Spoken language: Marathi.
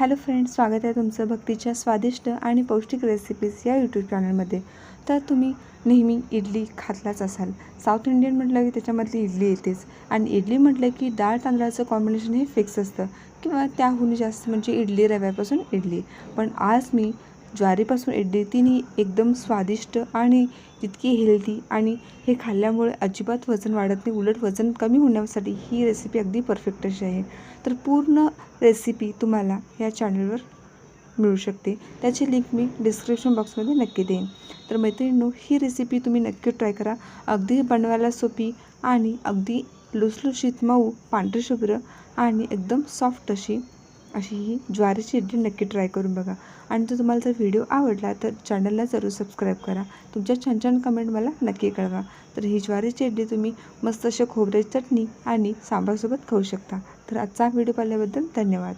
हॅलो फ्रेंड्स स्वागत आहे तुमचं भक्तीच्या स्वादिष्ट आणि पौष्टिक रेसिपीज या यूट्यूब चॅनलमध्ये तर तुम्ही नेहमी इडली खातलाच असाल. साऊथ इंडियन म्हटलं की त्याच्यामधली इडली येतेच. आणि इडली म्हटलं की डाळ तांदळाचं कॉम्बिनेशन हे फिक्स असतं. किंवा त्याहून जास्त म्हणजे इडली रव्यापासून इडली. पण आज मी ज्वारीपासून इडली तिन्ही एकदम स्वादिष्ट आणि तितकी हेल्दी आणि हे खाल्ल्यामुळे अजिबात वजन वाढत नाही उलट वजन कमी होण्यासाठी ही रेसिपी अगदी परफेक्ट अशी आहे. तर पूर्ण रेसिपी तुम्हाला या चॅनलवर मिळू शकते. त्याची लिंक मी डिस्क्रिप्शन बॉक्समध्ये नक्की देईन. तर मैत्रिणींनो ही रेसिपी तुम्ही नक्की ट्राय करा. अगदी बनवायला सोपी आणि अगदी लुसलुशीत मऊ पांढरी शुभ्र आणि एकदम सॉफ्ट अशी अशी ही ज्वारीची इडली नक्की ट्राय करून बघा. आणि जर तुम्हाला जर व्हिडिओ आवडला तर चॅनलला जरूर सबस्क्राईब करा. तुमच्या छान छान कमेंट मला नक्की कळवा. तर ही ज्वारीची इडली तुम्ही मस्त अशा खोबऱ्याची चटणी आणि सांबारसोबत खाऊ शकता. तर आजचा व्हिडिओ पाहिल्याबद्दल धन्यवाद.